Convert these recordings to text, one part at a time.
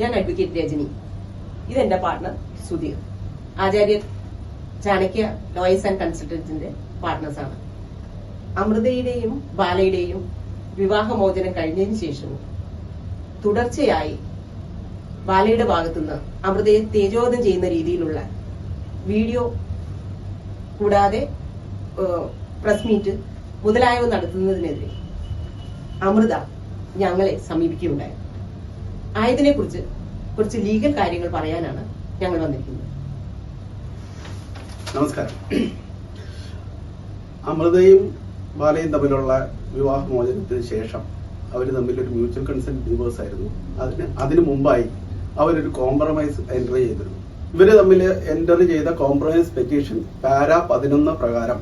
ഞാൻ അഡ്വക്കേറ്റ് രജനി. ഇതെന്റെ partner Sudheer. Acharya Chanakya lawyers and കൺസൾട്ടൻസിന്റെ പാർട്ട്നേഴ്സാണ് അമൃതയുടെയും ബാലയുടെയും വിവാഹമോചനം കഴിഞ്ഞതിന് ശേഷവും തുടർച്ചയായി ബാലയുടെ ഭാഗത്തുനിന്ന് അമൃതയെ തേജോധം ചെയ്യുന്ന രീതിയിലുള്ള വീഡിയോ കൂടാതെ പ്രസ് മീറ്റ് മുതലായവ നടത്തുന്നതിനെതിരെ അമൃത ഞങ്ങളെ സമീപിക്കുകയുണ്ടായി. ആയതിനെ കുറിച്ച് കുറച്ച് ലീഗൽ കാര്യങ്ങൾ പറയാനാണ് ഞങ്ങൾ വന്നിരിക്കുന്നത്. നമസ്കാരം. അമൃതയും ബാലയും തമ്മിലുള്ള വിവാഹമോചനത്തിന് ശേഷം അവർ തമ്മിൽ ഒരു മ്യൂച്വൽ കൺസെന്റ് ഡിവോഴ്സ് ആയിരുന്നു. അതിന് അതിനു മുമ്പായി അവരൊരു കോംപ്രമൈസ് എൻട്രി ചെയ്തിരുന്നു. ഇവർ തമ്മിൽ എന്റർ ചെയ്ത കോംപ്രമൈസ് പെറ്റീഷൻ പാരാ പതിനൊന്ന് പ്രകാരം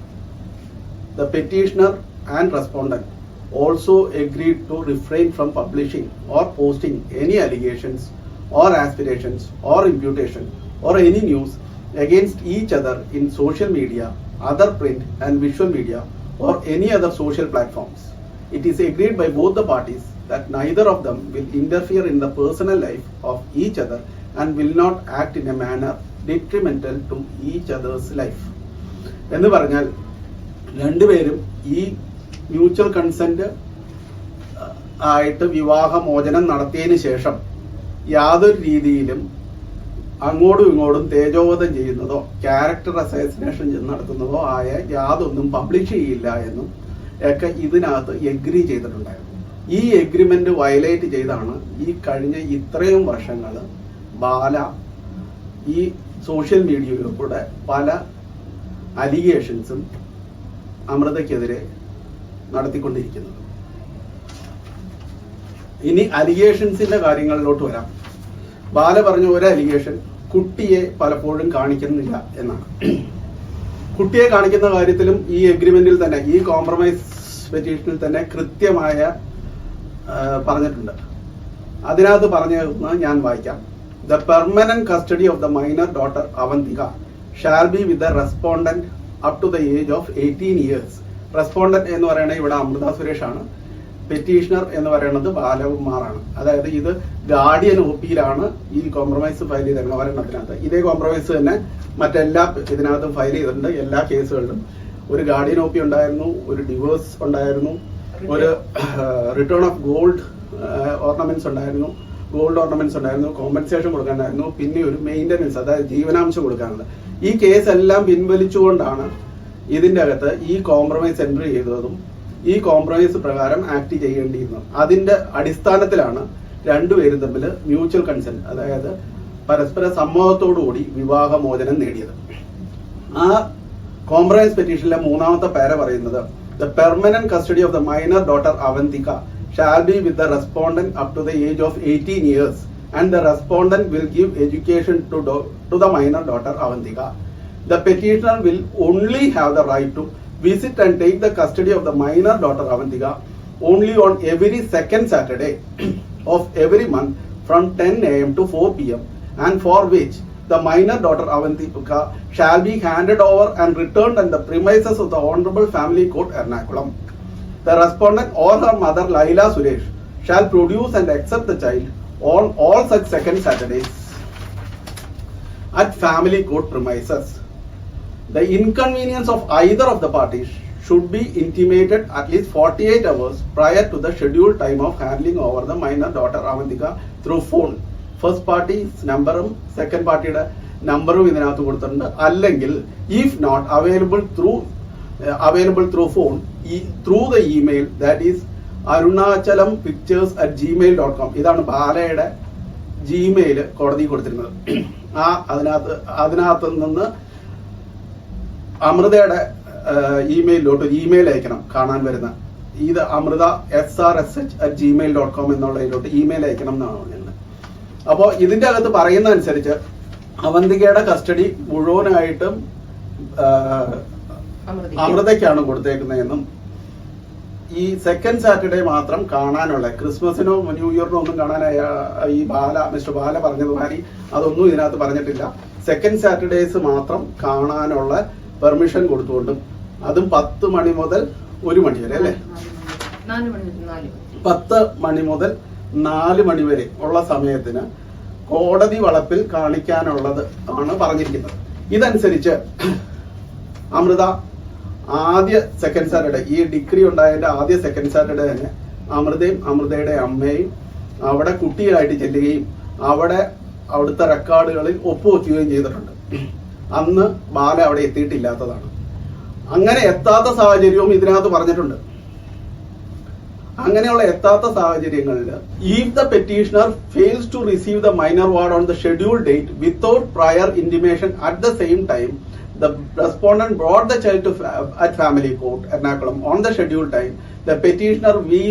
the petitioner and respondent Also agreed to refrain from publishing or posting any allegations or aspirations or imputation or any news against each other in social media, other print and visual media or any other social platforms. It is agreed by both the parties that neither of them will interfere in the personal life of each other and will not act in a manner detrimental to each other's life. എന്ന് പറഞ്ഞാൽ രണ്ടുപേരും ഈ mutual consent ആയിട്ട് വിവാഹമോചനം നടത്തിയതിന് ശേഷം യാതൊരു രീതിയിലും അങ്ങോട്ടും ഇങ്ങോട്ടും തേജോവധം ചെയ്യുന്നതോ ക്യാരക്ടർ അസോസിനേഷൻ നടത്തുന്നതോ ആയ യാതൊന്നും പബ്ലിഷ് ചെയ്യില്ല എന്നും ഒക്കെ ഇതിനകത്ത് എഗ്രി ചെയ്തിട്ടുണ്ടായിരുന്നു. ഈ എഗ്രിമെന്റ് വയലേറ്റ് ചെയ്താണ് ഈ കഴിഞ്ഞ ഇത്രയും വർഷങ്ങൾ ബാല ഈ സോഷ്യൽ മീഡിയയിലൂടെ പല അലിഗേഷൻസും അമൃതയ്ക്കെതിരെ നടത്തിക്കൊണ്ടിരിക്കുന്നത്. ഇനി അലിഗേഷൻസിന്റെ കാര്യങ്ങളിലോട്ട് വരാം. ബാല പറഞ്ഞ ഒരു അലിഗേഷൻ കുട്ടിയെ പലപ്പോഴും കാണിക്കുന്നില്ല എന്നാണ്. കുട്ടിയെ കാണിക്കുന്ന കാര്യത്തിലും ഈ എഗ്രിമെന്റിൽ തന്നെ ഈ കോംപ്രമൈസ് പെറ്റീഷനിൽ തന്നെ കൃത്യമായ പറഞ്ഞിട്ടുണ്ട്. അതിനകത്ത് പറഞ്ഞത് ഞാൻ വായിക്കാം. The permanent custody of the minor daughter Avantika shall be with the respondent up to the age of eighteen years respondent എന്ന് പറയുന്നത് ഇവിടെ അമൃത സുരേഷ് ആണ് പെറ്റീഷണർ എന്ന് പറയുന്നത് ബാലകുമാറാണ്. അതായത് ഇത് ഗാർഡിയൻ ഒപ്പിയിലാണ് ഈ കോംപ്രമൈസ് ഫയൽ ചെയ്തിരിക്കുന്നത് ഒരെണ്ണത്തിനകത്ത് ഇതേ കോംപ്രമൈസ് തന്നെ മറ്റെല്ലാ ഇതിനകത്തും ഫയൽ ചെയ്തിട്ടുണ്ട്. എല്ലാ കേസുകളിലും. ഒരു ഗാർഡിയൻ ഒപ്പി ഉണ്ടായിരുന്നു ഒരു ഡിവോഴ്സ് ഉണ്ടായിരുന്നു ഒരു റിട്ടേൺ ഓഫ് ഗോൾഡ് ഓർണമെന്റ്സ് ഉണ്ടായിരുന്നു ഗോൾഡ് ഓർണമെന്റ്സ് ഉണ്ടായിരുന്നു കോമ്പൻസേഷൻ കൊടുക്കാനായിരുന്നു പിന്നെ ഒരു മെയിന്റനൻസ് അതായത് ജീവനാംശം കൊടുക്കാനുള്ളത്. ഈ കേസ് എല്ലാം പിൻവലിച്ചുകൊണ്ടാണ് ഇതിന്റെ അകത്ത് ഈ കോംപ്രമൈസ് എൻട്രി ചെയ്തതും ഈ കോംപ്രമൈസ് പ്രകാരം ആക്ട് ചെയ്യേണ്ടിയിരുന്നത് അതിന്റെ അടിസ്ഥാനത്തിലാണ് രണ്ടുപേരും തമ്മിൽ മ്യൂച്വൽ കൺസെന്റ് അതായത് പരസ്പര സമ്മതത്തോടുകൂടി വിവാഹമോചനം നേടിയത്. ആ കോംപ്രമൈസ് പെറ്റീഷനിലെ മൂന്നാമത്തെ പേര പറയുന്നത് the permanent custody of the minor daughter Avantika shall be with the respondent up to the age of eighteen years and the respondent will give education to to the minor daughter Avantika the petitioner will only have the right to visit and take the custody of the minor daughter Avantika only on every second Saturday of every month from 10 a.m. to 4 p.m. and for which the minor daughter Avantika shall be handed over and returned on the premises of the Honorable Family Court Ernakulam. The respondent or her mother Laila Suresh shall produce and accept the child on all such second Saturdays at family court premises. The inconvenience of either of the parties should be intimated at least 48 hours prior to the scheduled time of handling over the minor daughter Avantika through phone. First party നമ്പറും second പാർട്ടിയുടെ നമ്പറും ഇതിനകത്ത് കൊടുത്തിട്ടുണ്ട്. അല്ലെങ്കിൽ if not available through available through phone through the email that is Arunachalam pictures at Gmail dot com ഇതാണ് ബാലയുടെ Gmail കോടതി കൊടുത്തിരുന്നത്. ആ അതിനകത്ത് അതിനകത്ത് നിന്ന് അമൃതയുടെ ഇമെയിലോട്ട് ഇമെയിൽ അയക്കണം കാണാൻ വരുന്ന. ഇത് Amrutha S R S H at Gmail dot com എന്നുള്ളതിലോട്ട് email അയക്കണം എന്നാണ് പറഞ്ഞത് അപ്പോൾ ഇതിന്റെ അകത്ത് പറയുന്ന അനുസരിച്ച് അവന്തികയുടെ കസ്റ്റഡി മുഴുവനായിട്ടും. അമൃതയ്ക്കാണ് കൊടുത്തേക്കുന്നതെന്നും ഈ സെക്കൻഡ് സാറ്റർഡേ മാത്രം കാണാനുള്ള ക്രിസ്മസിനോ ന്യൂ ഇയറിനോ ഒന്നും കാണാനായ ഈ ബാല മിസ്റ്റർ ബാല പറഞ്ഞതുമാതിരി അതൊന്നും ഇതിനകത്ത് പറഞ്ഞിട്ടില്ല. സെക്കൻഡ് സാറ്റർഡേസ് മാത്രം കാണാനുള്ള പെർമിഷൻ കൊടുത്തുകൊണ്ടും അതും പത്ത് മണി മുതൽ ഒരു മണി വരെ അല്ലേ? പത്ത് മണി മുതൽ നാല് മണി വരെ ഉള്ള സമയത്തിന് കോടതി വളപ്പിൽ കാണിക്കാനുള്ളത് ആണ് പറഞ്ഞിരിക്കുന്നത്. ഇതനുസരിച്ച് അമൃത ആദ്യ സെക്കൻഡ് സാറ്റർഡേ ഈ ഡിഗ്രി ഉണ്ടായതിന്റെ ആദ്യ സെക്കൻഡ് സാറ്റർഡേ തന്നെ അമൃതയും അമൃതയുടെ അമ്മയും അവിടെ കുട്ടികളായിട്ട് ചെല്ലുകയും അവിടെ അവിടുത്തെ റെക്കോർഡുകളിൽ ഒപ്പുവെക്കുകയും ചെയ്തിട്ടുണ്ട്. അന്ന് ബാല അവിടെ എത്തിയിട്ടില്ലാത്തതാണ്. അങ്ങനെ എത്താത്ത സാഹചര്യവും ഇതിനകത്ത് പറഞ്ഞിട്ടുണ്ട്. അങ്ങനെയുള്ള എത്താത്ത സാഹചര്യങ്ങളിൽ if the petitioner fails to receive the minor ward on the schedule date without prior intimation at the same time the respondent brought the child to at family court Ernakulam on the schedule time the petitioner we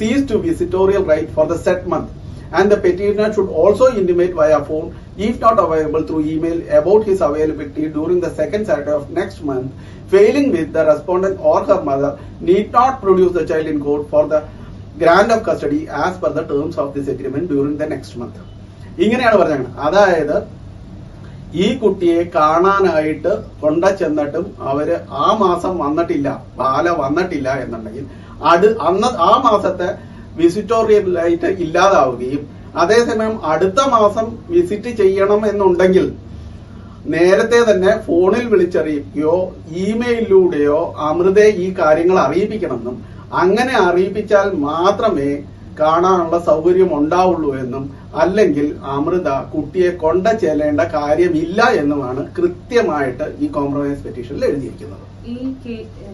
seize to visitorial right for the set month and the petitioner should also also via via phone if not available through email about his availability during the second Saturday of next month failing with the respondent or her mother need not produce the child in court for the grant of custody as per the terms of this agreement during the next month ഇങ്ങനെയാണ് പറഞ്ഞത് അതായത് ഈ കുട്ടിയെ കാണാനായിട്ട് കൊണ്ട ചെന്നിട്ടും അവർ ആ മാസം വന്നിട്ടില്ല ബാല വന്നിട്ടില്ല എന്നുണ്ടെങ്കിൽ അത് അന്ന് ആ മാസത്തെ വിസിറ്റോറിയലായിട്ട് ഇല്ലാതാവുകയും അതേസമയം അടുത്ത മാസം വിസിറ്റ് ചെയ്യണം എന്നുണ്ടെങ്കിൽ നേരത്തെ തന്നെ ഫോണിൽ വിളിച്ചറിയിക്കുകയോ ഇമെയിലിലൂടെയോ അമൃതയെ ഈ കാര്യങ്ങൾ അറിയിപ്പിക്കണമെന്നും അങ്ങനെ അറിയിപ്പിച്ചാൽ മാത്രമേ കാണാനുള്ള സൗകര്യം ഉണ്ടാവുള്ളൂ എന്നും അല്ലെങ്കിൽ അമൃത കുട്ടിയെ കൊണ്ട ചെല്ലേണ്ട കാര്യമില്ല എന്നുമാണ് കൃത്യമായിട്ട് ഈ കോംപ്രമൈസ് പെറ്റീഷനിൽ എഴുതിയിരിക്കുന്നത്. ഈ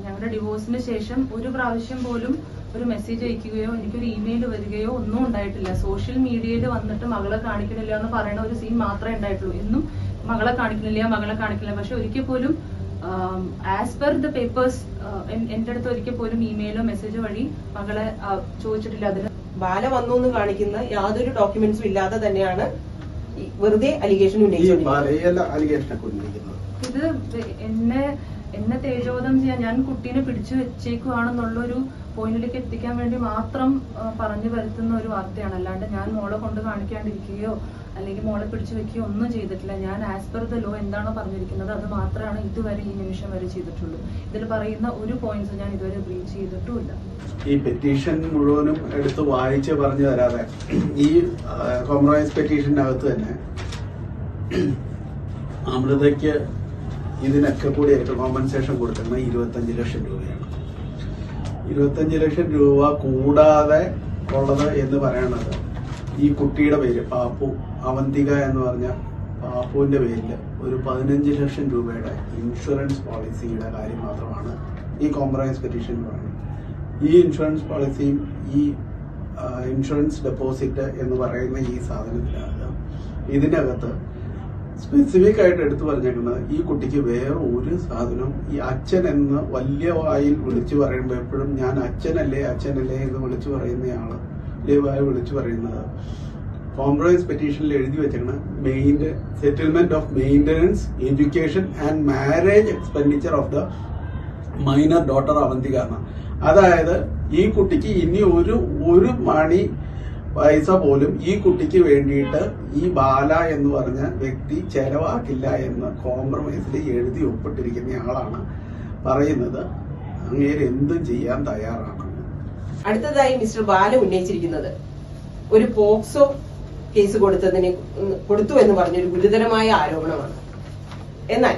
ഞങ്ങളുടെ ഡിവോഴ്സിന് ശേഷം ഒരു പ്രാവശ്യം പോലും ഒരു മെസ്സേജ് അയക്കുകയോ എനിക്കൊരു ഇമെയിൽ വരികയോ ഒന്നും ഉണ്ടായിട്ടില്ല. സോഷ്യൽ മീഡിയയിൽ വന്നിട്ട് മകളെ കാണിക്കണില്ല എന്ന് പറയുന്ന ഒരു സീൻ മാത്രമേ ഉണ്ടായിട്ടുള്ളൂ. എന്നും മകളെ കാണിക്കണില്ല മകളെ കാണിക്കില്ല പക്ഷെ ഒരിക്കൽ പോലും ആസ് പെർ ദ പേപ്പേഴ്സ് എന്റെ അടുത്ത് ഒരിക്കൽ പോലും ഇമെയിലോ മെസ്സേജോ വഴി മകളെ ചോദിച്ചിട്ടില്ല. അതിന് ബാല വന്നു എന്ന് കാണിക്കുന്ന യാതൊരു ഡോക്യുമെന്റ്സും ഇല്ലാതെ തന്നെയാണ് വെറുതെ അലിഗേഷൻ ഇത് എന്നെ എന്നെ തേജോധം ചെയ്യാൻ ഞാൻ കുട്ടീനെ പിടിച്ചു വെച്ചേക്കുവാണെന്നുള്ളൊരു പോയിന്റിലേക്ക് എത്തിക്കാൻ വേണ്ടി മാത്രം പറഞ്ഞു വരുത്തുന്ന ഒരു വാർത്തയാണ്. അല്ലാണ്ട് ഞാൻ മോളെ കൊണ്ട് കാണിക്കാണ്ടിരിക്കുകയോ അല്ലെങ്കിൽ മോളെ പിടിച്ചു വെക്കുകയോ ഒന്നും ചെയ്തിട്ടില്ല. ഞാൻ ആസ് പെർ ദ ലോ എന്താണോ പറഞ്ഞിരിക്കുന്നത് അത് മാത്രമാണ് ഇതുവരെ ഈ നിമിഷം വരെ ചെയ്തിട്ടുള്ളൂ. ഇതിൽ പറയുന്ന ഒരു പോയിന്റ്സ് ഞാൻ ഇതുവരെ ബ്രീച്ച് ചെയ്തിട്ടുമില്ല. ഈ പെറ്റീഷൻ മുഴുവനും എടുത്ത് വായിച്ച് പറഞ്ഞു തരാതെ ഈ കോംപ്രമൈസ് പെറ്റീഷനകത്ത് തന്നെ അമൃതയ്ക്ക് ഇതിനൊക്കെ കൂടി ഏറ്റവും കോമ്പൻസേഷൻ കൊടുക്കുന്നത് ഇരുപത്തഞ്ച് ലക്ഷം രൂപയാണ്. ഇരുപത്തഞ്ച് ലക്ഷം രൂപ കൂടാതെ ഉള്ളത് എന്ന് പറയണത് ഈ കുട്ടിയുടെ പേര് പാപ്പു. അവന്തിക എന്ന് പറഞ്ഞ പാപ്പുവിന്റെ പേരിൽ ഒരു പതിനഞ്ച് ലക്ഷം രൂപയുടെ ഇൻഷുറൻസ് പോളിസിയുടെ കാര്യം മാത്രമാണ് ഈ കോംപ്രമൈസ് പെറ്റീഷൻ പറയുന്നത്. ഈ ഇൻഷുറൻസ് പോളിസിയും ഈ ഇൻഷുറൻസ് ഡെപ്പോസിറ്റ് എന്ന് പറയുന്ന ഈ സാധനത്തിനകത്ത് ഇതിനകത്ത് സ്പെസിഫിക് ആയിട്ട് എടുത്തു പറഞ്ഞേക്കുന്നത് ഈ കുട്ടിക്ക് വേറെ ഒരു സാധനം ഈ അച്ഛൻ എന്ന് വലിയ വായിൽ വിളിച്ചു പറയുമ്പോൾ എപ്പോഴും ഞാൻ അച്ഛനല്ലേ അച്ഛനല്ലേ എന്ന് വിളിച്ചു പറയുന്നയാൾ വലിയ വായ വിളിച്ചു പറയുന്നത് കോംപ്രമൈസ് പെറ്റീഷനിൽ എഴുതി വെച്ചേക്കണ main settlement of maintenance education and marriage expenditure of the minor daughter Avantika എന്ന അതായത് ഈ കുട്ടിക്ക് ഇനി ഒരു ഒരു മണി പൈസ പോലും ഈ കുട്ടിക്ക് വേണ്ടിയിട്ട് ഈ ബാല എന്ന് പറഞ്ഞ വ്യക്തി ചെലവാക്കില്ല എന്ന് കോംപ്രമൈസിൽ എഴുതി ഒപ്പിട്ടിരിക്കുന്ന ആളാണ് പറയുന്നത്. അങ്ങേര് എന്തും ചെയ്യാൻ തയ്യാറാണ് അടുത്തതായി മിസ്റ്റർ ബാല ഉന്നയിച്ചിരിക്കുന്നത് ഒരു പോക്സോ കേസ് കൊടുത്തതിന് കൊടുത്തു എന്ന് പറഞ്ഞൊരു ഗുരുതരമായ ആരോപണമാണ്. എന്നാൽ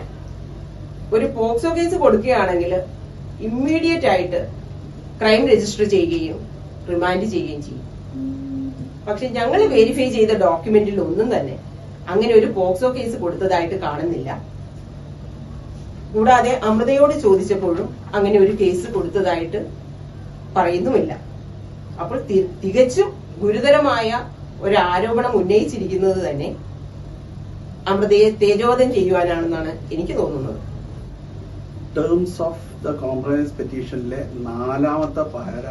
ഒരു പോക്സോ കേസ് കൊടുക്കുകയാണെങ്കിൽ ഇമ്മീഡിയറ്റ് ആയിട്ട് ക്രൈം രജിസ്റ്റർ ചെയ്യുകയും റിമാൻഡ് ചെയ്യുകയും ചെയ്യും. പക്ഷെ ഞങ്ങൾ വെരിഫൈ ചെയ്ത ഡോക്യുമെന്റിൽ ഒന്നും തന്നെ അങ്ങനെ ഒരു പോക്സോ കേസ് കൊടുത്തതായിട്ട് കാണുന്നില്ല. കൂടാതെ അമൃതയോട് ചോദിച്ചപ്പോഴും അങ്ങനെ ഒരു കേസ് കൊടുത്തതായിട്ട് പറയുന്നുമില്ല. അപ്പോൾ തികച്ചും ഗുരുതരമായ ഒരു ആരോപണം ഉന്നയിച്ചിരിക്കുന്നത് തന്നെ അമൃതയെ തേജോവധം ചെയ്യുവാനാണെന്നാണ് എനിക്ക് തോന്നുന്നത്. ടേംസ് ഓഫ് ദ കോംപ്രമൈസ് പെറ്റീഷനിലെ നാലാമത്തെ പാര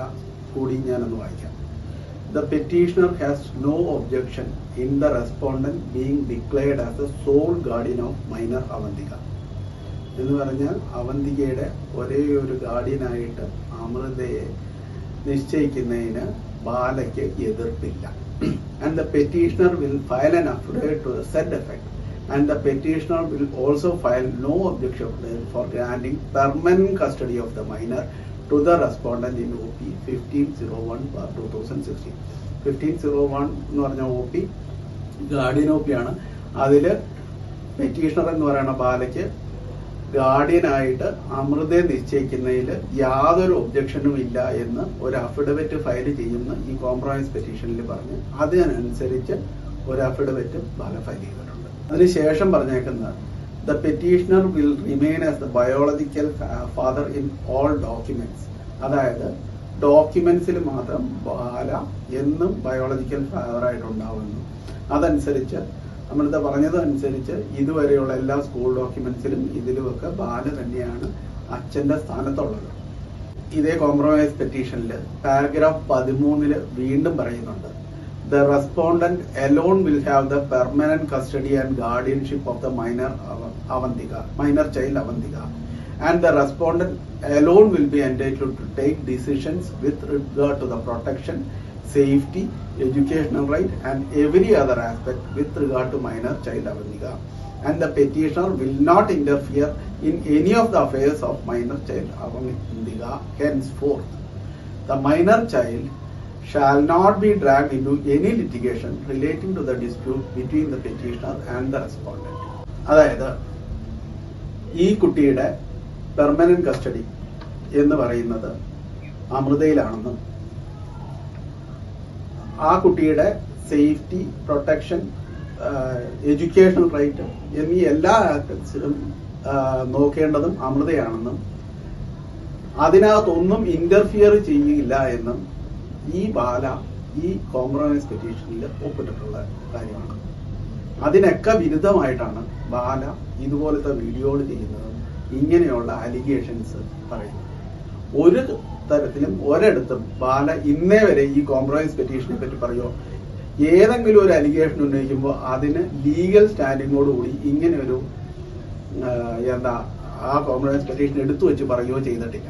കൂടി ഞാനൊന്ന് വായിക്കാം. The petitioner has no objection in the respondent being declared as a sole guardian of minor Avantika എന്ന് പറഞ്ഞാൽ അവന്തികയുടെ ഒരേ ഒരു ഗാർഡിയനായിട്ട് അമൃതയെ നിശ്ചയിക്കുന്നതിന് ബാലയ്ക്ക് എതിർപ്പില്ല. And the petitioner will file an affidavit to the set effect and the petitioner will also file no objection for granding permanent custody of the minor to the respondent in O P fifteen zero one two thousand sixteen fifteen zero one എന്ന് പറഞ്ഞ O P guardian O P ആണ്. അതിൽ petitioner എന്ന് പറയുന്ന ബാലയ്ക്ക് ഗാർഡിയനായിട്ട് അമൃതയെ നിശ്ചയിക്കുന്നതിൽ യാതൊരു ഒബ്ജക്ഷനും ഇല്ല എന്ന് ഒരു അഫിഡവിറ്റ് ഫയൽ ചെയ്യുന്ന ഈ കോംപ്രമൈസ് പെറ്റീഷനിൽ പറഞ്ഞ് അതിനനുസരിച്ച് ഒരു അഫിഡവിറ്റ് ബാല ഫയൽ ചെയ്തിട്ടുണ്ട്. അതിനുശേഷം പറഞ്ഞേക്കുന്നത് the petitioner will remain as the biological father in all documents അതായത് ഡോക്യുമെന്റ്സിൽ മാത്രം ബാല എന്നും ബയോളജിക്കൽ ഫാദർ ആയിട്ടുണ്ടാവുന്നു അതനുസരിച്ച് അമൃത പറഞ്ഞതനുസരിച്ച് ഇതുവരെയുള്ള എല്ലാ സ്കൂൾ ഡോക്യുമെന്റ്സിലും ഇതിലുമൊക്കെ ബാല തന്നെയാണ് അച്ഛന്റെ സ്ഥാനത്തുള്ളത്. ഇതേ കോംപ്രമൈസ് പെറ്റീഷനിൽ പാരഗ്രാഫ് പതിമൂന്നിൽ വീണ്ടും പറയുന്നുണ്ട്. The respondent alone will have the permanent custody and guardianship of the minor Avantika minor child Avantika and the respondent alone will be entitled to take decisions with regard to the protection, safety educational right and every other aspect with regard to minor child Avantika and the petitioner will not interfere in any of the affairs of minor child Avantika hence for the minor child shall not be drag into any litigation relating to the dispute between the petitioner and the respondent അതായത് ഈ കുട്ടിയുടെ permanent custody എന്ന് പറയുന്നത് അമൃതയിലാണെന്നും ആ കുട്ടിയുടെ safety protection educational right എന്നീ എല്ലാ ആസ്പെക്ട്സിലും നോക്കേണ്ടതും അമൃതയാണെന്നും അതിനകത്തൊന്നും ഇന്റർഫിയർ ചെയ്യില്ല എന്നും ഈ ബാല ഈ കോംപ്രമൈസ് പെറ്റീഷനിൽ ഒപ്പിട്ടിട്ടുള്ള കാര്യമാണ്. അതിനൊക്കെ വിരുദ്ധമായിട്ടാണ് ബാല ഇതുപോലത്തെ വീഡിയോകൾ ചെയ്യുന്നതും ഇങ്ങനെയുള്ള അലിഗേഷൻസ് പറയുന്നത്. ഒരു തരത്തിലും ഒരിടത്തും ബാല ഇന്നേ വരെ ഈ കോംപ്രമൈസ് പെറ്റീഷനെ പറ്റി പറയോ? ഏതെങ്കിലും ഒരു അലിഗേഷൻ ഉന്നയിക്കുമ്പോൾ അതിന് ലീഗൽ സ്റ്റാൻഡിങ്ങോടുകൂടി ഇങ്ങനെ ഒരു എന്താ ആ കോംപ്രമൈസ് പെറ്റീഷൻ എടുത്തു വെച്ച് പറയുകയോ ചെയ്തിട്ടില്ല.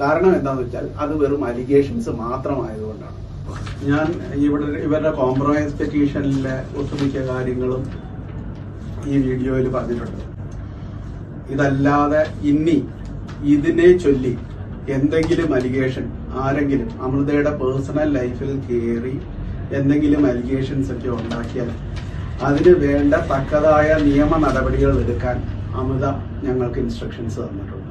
കാരണം എന്താണെന്ന് വെച്ചാൽ അത് വെറും അലിഗേഷൻസ് മാത്രമായതുകൊണ്ടാണ്. ഞാൻ ഇവിടെ ഇവരുടെ കോംപ്രമൈസ് പെറ്റീഷനിലെ ഒട്ടുമിക്ക കാര്യങ്ങളും ഈ വീഡിയോയിൽ പറഞ്ഞിട്ടുണ്ട്. ഇതല്ലാതെ ഇനി ഇതിനെ ചൊല്ലി എന്തെങ്കിലും അലിഗേഷൻ ആരെങ്കിലും അമൃതയുടെ പേഴ്സണൽ ലൈഫിൽ കയറി എന്തെങ്കിലും അലിഗേഷൻസ് ഒക്കെ ഉണ്ടാക്കിയാൽ അതിന് വേണ്ട തക്കതായ നിയമ നടപടികൾ എടുക്കാൻ അമൃത ഞങ്ങൾക്ക് ഇൻസ്ട്രക്ഷൻസ് തന്നിട്ടുണ്ട്.